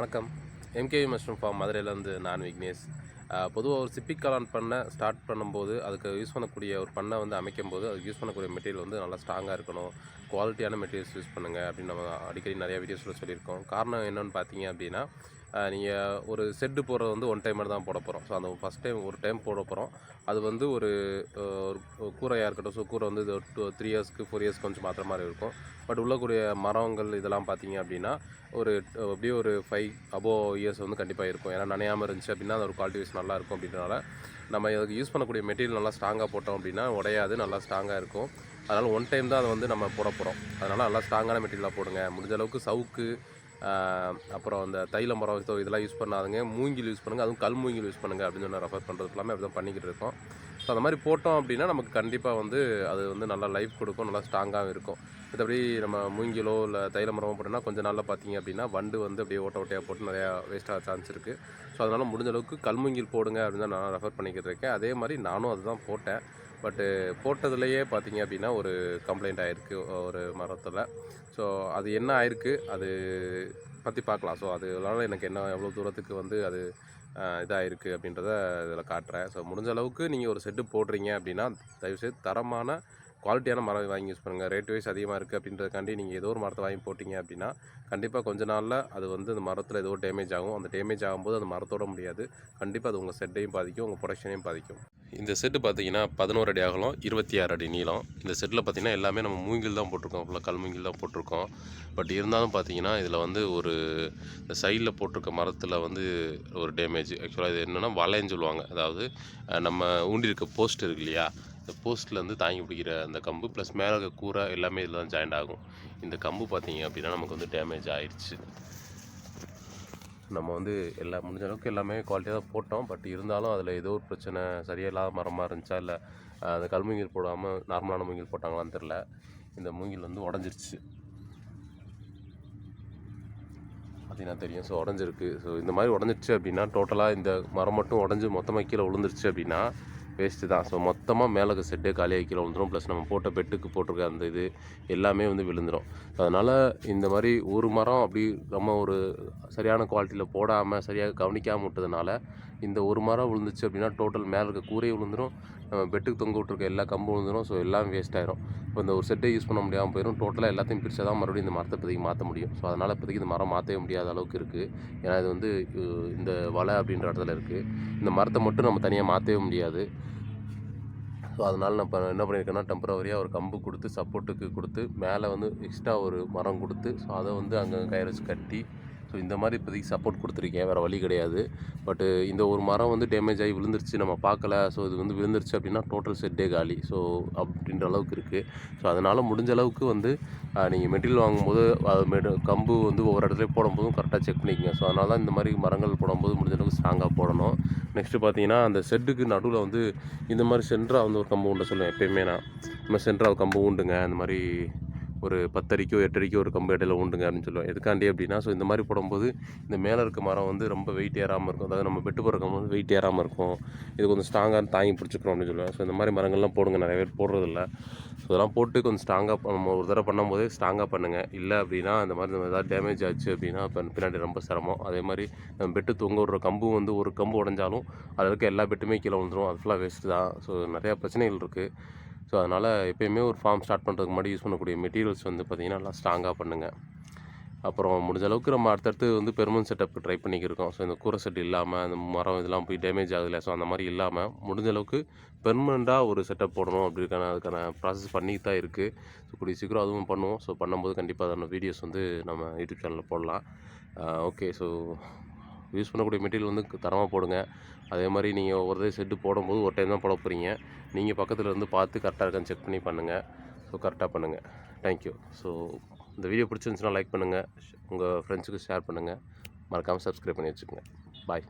வணக்கம். MKV mushroom form மதுரையிலேருந்து நான் விக்னேஷ். பொதுவாக ஒரு சிப்பிக் காளான் பண்ணை ஸ்டார்ட் பண்ணும்போது அதுக்கு யூஸ் பண்ணக்கூடிய ஒரு பண்ணை வந்து அமைக்கும் போது அதுக்கு யூஸ் பண்ணக்கூடிய மெட்டீரியல் வந்து நல்லா ஸ்ட்ராங்காக இருக்கணும். குவாலிட்டியான மெட்டீரியல்ஸ் யூஸ் பண்ணுங்கள் அப்படின்னு நம்ம அடிக்கடி நிறைய வீடியோஸில் சொல்லியிருக்கோம். காரணம் என்னென்னு பார்த்தீங்க அப்படின்னா நீங்கள் ஒரு செட்டு போடுறது வந்து ஒன் டைம் தான் போட போகிறோம் ஸோ அந்த ஃபஸ்ட் டைம் ஒரு டைம் போட போகிறோம் அது வந்து ஒரு ஒரு கூரையாக இருக்கட்டும். ஸோ கூரை வந்து டூ த்ரீ இயர்ஸ்க்கு ஃபோர் இயர்ஸ் கொஞ்சம் மாற்றுற மாதிரி இருக்கும். பட் உள்ளக்கூடிய மரங்கள் இதெல்லாம் பார்த்தீங்க அப்படின்னா ஒரு அப்படியே ஒரு ஃபைவ் அபோவ் இயர்ஸ் வந்து கண்டிப்பாக இருக்கும். ஏன்னா நனையாமல் இருந்துச்சு அப்படின்னா அது ஒரு குவாலிட்டி வைஸ் நல்லா இருக்கும் அப்படின்றனால நம்ம இதுக்கு யூஸ் பண்ணக்கூடிய மெட்டீரியல் நல்லா ஸ்ட்ராங்காக போட்டோம் அப்படின்னா உடையாது நல்லா ஸ்ட்ராங்காக இருக்கும். அதனால் ஒன் டைம் தான் அதை வந்து நம்ம போட போகிறோம் அதனால் நல்லா ஸ்ட்ராங்கான மெட்டீரியலாக போடுங்க. முடிஞ்ச அளவுக்கு சவுக்கு அப்புறம் அந்த தைல மரம் இதெல்லாம் யூஸ் பண்ணாதுங்க. மூங்கில் யூஸ் பண்ணுங்கள் அதுவும் கல் மூங்கில் யூஸ் பண்ணுங்கள் அப்படின்னு சொல்லி ரெஃபர் பண்ணுறது எல்லாமே அப்படி தான் பண்ணிக்கிட்டு இருக்கோம். ஸோ அந்த மாதிரி போட்டோம் அப்படின்னா நமக்கு கண்டிப்பாக வந்து அது வந்து நல்லா லைஃப் கொடுக்கும். நல்லா ஸ்ட்ராங்காகவும் இருக்கும். மற்றபடி நம்ம மூங்கிலோ இல்லை தைல மரமோ போட்டோம்னா கொஞ்சம் நாளில் பார்த்தீங்க அப்படின்னா வண்டு வந்து அப்படியே ஓட்ட ஓட்டையாக போட்டு நிறையா வேஸ்ட்டாக சான்ஸ் இருக்குது ஸோ அதனால் முடிஞ்ச அளவுக்கு கல்மூங்கில் போடுங்க அப்படின்னு தான் நான் ரெஃபர் பண்ணிக்கிட்டு இருக்கேன். அதே மாதிரி நானும் அதுதான் போட்டேன். பட்டு போட்டதுலேயே பார்த்தீங்க அப்படின்னா ஒரு கம்ப்ளைண்ட் ஆகிருக்கு ஒரு மரத்தில். ஸோ அது என்ன ஆயிருக்கு அது பற்றி பார்க்கலாம் ஸோ அதனால எனக்கு என்ன எவ்வளோ தூரத்துக்கு வந்து அது இதாகிருக்கு அப்படின்றத இதில் காட்டுறேன். ஸோ முடிஞ்ச அளவுக்கு நீங்கள் ஒரு செட்டு போடுறீங்க அப்படின்னா தயவுசெய்து தரமான குவாலிட்டியான மரம் வாங்கி யூஸ் பண்ணுங்கள் ரேட் வைஸ் அதிகமாக இருக்குது அப்படின்றதுக்காண்டி நீங்கள் ஏதோ ஒரு மரத்தை வாங்கி போட்டிங்க அப்படின்னா கண்டிப்பாக கொஞ்ச நாளில் அது வந்து அந்த மரத்தில் ஏதோ டேமேஜ் ஆகும். அந்த டேமேஜ் ஆகும்போது அந்த மரத்தோட முடியாது. கண்டிப்பாக அது உங்கள் செட்டையும் பாதிக்கும் உங்கள் ப்ரொடக்ஷனையும் பாதிக்கும். இந்த செட்டு பார்த்தீங்கன்னா பதினோரு அடி அகலம் இருபத்தி ஆறு அடி நீளம். இந்த செட்டில் பார்த்தீங்கன்னா எல்லாமே நம்ம மூங்கில் தான் போட்டிருக்கோம். ஃபுல்லாக கல் மூங்கில் தான் போட்டிருக்கோம். பட் இருந்தாலும் பார்த்தீங்கன்னா இதில் வந்து ஒரு இந்த சைடில் போட்டிருக்க மரத்தில் வந்து ஒரு டேமேஜ் ஆக்சுவலாக இது என்னென்னா வலைன்னு சொல்லுவாங்க. அதாவது நம்ம ஊண்டியிருக்க போஸ்ட் இருக்கு இல்லையா? இந்த போஸ்ட்லேருந்து தாங்கி பிடிக்கிற அந்த கம்பு ப்ளஸ் மேலே இருக்க கூரை எல்லாமே இதில் தான் ஜாயிண்ட் ஆகும். இந்த கம்பு பார்த்தீங்க அப்படின்னா நமக்கு வந்து டேமேஜ் ஆயிடுச்சு நம்ம வந்து எல்லா முடிஞ்ச அளவுக்கு எல்லாமே குவாலிட்டியாக தான் போட்டோம். பட் இருந்தாலும் அதில் ஏதோ ஒரு பிரச்சனை சரியாக இல்லாத மரமாக இருந்துச்சா இல்லை அந்த கல்மூங்கில் போடாமல் நார்மலான மூங்கில் போட்டாங்களான்னு தெரில இந்த மூங்கில் வந்து உடஞ்சிருச்சு. பார்த்தீங்கன்னா தெரியும். ஸோ உடஞ்சிருக்கு. ஸோ இந்த மாதிரி உடஞ்சிருச்சு அப்படின்னா டோட்டலாக இந்த மரம் மட்டும் உடஞ்சி மொத்தமாக கீழே விழுந்துருச்சு அப்படின்னா வேஸ்ட்டு தான். ஸோ மொத்தமாக மேலே இருக்க செட்டே காலியாக கீழே ப்ளஸ் நம்ம போட்ட பெட்டுக்கு போட்டிருக்க அந்த இது எல்லாமே வந்து விழுந்துடும் அதனால் இந்த மாதிரி ஒரு மரம் அப்படி நம்ம ஒரு சரியான குவாலிட்டியில் போடாமல் சரியாக கவனிக்காமல் விட்டதுனால இந்த ஒரு மரம் விழுந்துச்சு அப்படின்னா டோட்டல் மேலே இருக்க கூரையும் விழுந்துடும் நம்ம பெட்டுக்கு தொங்க விட்டுருக்க எல்லா கம்பும் விழுந்துரும். ஸோ எல்லாம் வேஸ்ட் ஆயிரும். இப்போ இந்த ஒரு செட்டை யூஸ் பண்ண முடியாமல் போயிடும் டோட்டலாக எல்லாத்தையும் பிரிச்சா தான் மறுபடியும் இந்த மரத்தை இப்போதைக்கு மாற்ற முடியும். ஸோ அதனால் இப்போதைக்கு இந்த மரம் மாற்றவே முடியாத அளவுக்கு இருக்குது ஏன்னா இது வந்து இந்த வலை அப்படின்ற இடத்துல இருக்குது இந்த மரத்தை மட்டும் நம்ம தனியாக மாற்றவே முடியாது. ஸோ அதனால் நான் இப்போ என்ன பண்ணியிருக்கேன்னா டெம்பரவரியாக ஒரு கம்பு கொடுத்து சப்போர்ட்டுக்கு கொடுத்து மேலே வந்து எக்ஸ்ட்ரா ஒரு மரம் கொடுத்து ஸோ அதை வந்து அங்கே கயிறு வச்சு கட்டி ஸோ இந்த மாதிரி இப்போதைக்கு சப்போர்ட் கொடுத்துருக்கேன். வேறு வழி கிடையாது. பட்டு இந்த ஒரு மரம் வந்து டேமேஜ் ஆகி விழுந்துருச்சு. நம்ம பார்க்கல. ஸோ இது வந்து விழுந்துருச்சு அப்படின்னா டோட்டல் செட்டே காலி. ஸோ அப்படின்ற அளவுக்கு இருக்குது ஸோ அதனால் முடிஞ்ச அளவுக்கு வந்து நீங்கள் மெட்டீரியல் வாங்கும்போது அது மெடு கம்பு வந்து ஒவ்வொரு இடத்துலையும் போடும்போதும் கரெக்டாக செக் பண்ணிக்கங்க. ஸோ அதனால தான் இந்த மாதிரி மரங்கள் போடும்போது முடிஞ்ச அளவுக்கு ஸ்ட்ராங்காக போடணும். நெக்ஸ்ட்டு பார்த்தீங்கன்னா அந்த செட்டுக்கு நடுவில் வந்து இந்த மாதிரி சென்ட்ரா வந்து ஒரு கம்பு உண்ட சொல்லுவேன். எப்பயுமே நான். இந்த மாதிரி சென்ட்ரா கம்பு உண்டுங்க. அந்த மாதிரி ஒரு பத்தரைக்கோ எட்டரைக்கோ ஒரு கம்பு இடையில உண்டுங்க அப்படின்னு சொல்லுவேன் எதுக்காண்டி அப்படின்னா ஸோ இந்த மாதிரி போடும்போது இந்த மேலே இருக்க மரம் வந்து ரொம்ப வெயிட் ஏறாமல் இருக்கும். அதாவது நம்ம பெட்டு போடுற வந்து வெயிட் ஏறாமல் இருக்கும். இது கொஞ்சம் ஸ்ட்ராங்காக தாங்கி பிடிச்சிக்கிறோம் அப்படின்னு சொல்லுவேன் ஸோ இந்த மாதிரி மரங்கள்லாம் போடுங்க. நிறைய பேர் போடுறதில்ல. ஸோ இதெல்லாம் போட்டு கொஞ்சம் ஸ்ட்ராங்காக நம்ம ஒரு தடவை பண்ணும்போதே ஸ்ட்ராங்காக பண்ணுங்கள் இல்லை அப்படின்னா அந்த மாதிரி நம்ம ஏதாவது டேமேஜ் ஆச்சு அப்படின்னா இப்போ பின்னாடி ரொம்ப சிரமம். அதே மாதிரி நம்ம பெட்டு தொங்க விடுற கம்பு வந்து ஒரு கம்பு உடஞ்சாலும் அதில் இருக்க எல்லா பெட்டுமே கீழே விழுந்துரும். அது ஃபுல்லாக வேஸ்ட்டு தான். ஸோ நிறையா பிரச்சனைகள் இருக்குது ஸோ அதனால் எப்பயுமே ஒரு ஃபார்ம் ஸ்டார்ட் பண்ணுறதுக்கு முன்னாடி யூஸ் பண்ணக்கூடிய மெட்டீரியல்ஸ் வந்து பார்த்திங்கன்னா நல்லா ஸ்ட்ராங்காக பண்ணுங்கள் அப்புறம் முடிஞ்ச அளவுக்கு நம்ம அடுத்தடுத்து வந்து பெருமன் செட்டப் ட்ரை பண்ணிக்கிருக்கோம். ஸோ இந்த கூரை செட் இல்லாமல் அந்த மரம் இதெல்லாம் போய் டேமேஜ் ஆகுதுல ஸோ அந்த மாதிரி இல்லாமல் முடிஞ்ச அளவுக்கு பெர்மனண்ட்டாக ஒரு செட்டப் போடணும் அப்படிக்கான அதுக்கான ப்ராசஸ் பண்ணிட்டு தான் இருக்குது ஸோ கூடிய சீக்கிரம் அதுவும் பண்ணுவோம். ஸோ பண்ணும்போது கண்டிப்பாக அதான வீடியோஸ் வந்து நம்ம யூடியூப் சேனலில் போடலாம். ஓகே ஸோ யூஸ் பண்ணக்கூடிய மெட்டீரியல் வந்து தரமாக போடுங்க. அதே மாதிரி நீங்கள் ஒரு செட்டு போடும்போது ஒரு டைம் தான் போட போகிறீங்க நீங்கள் பக்கத்தில் இருந்து பார்த்து கரெக்டாக இருக்கான்னு செக் பண்ணி பண்ணுங்கள் ஸோ கரெக்டாக பண்ணுங்கள் தேங்க்யூ ஸோ இந்த வீடியோ பிடிச்சிருந்துச்சுன்னா லைக் பண்ணுங்கள் உங்கள் ஃப்ரெண்ட்ஸுக்கு ஷேர் பண்ணுங்கள் மறக்காமல் சப்ஸ்கிரைப் பண்ணி வச்சுக்கோங்க. பாய்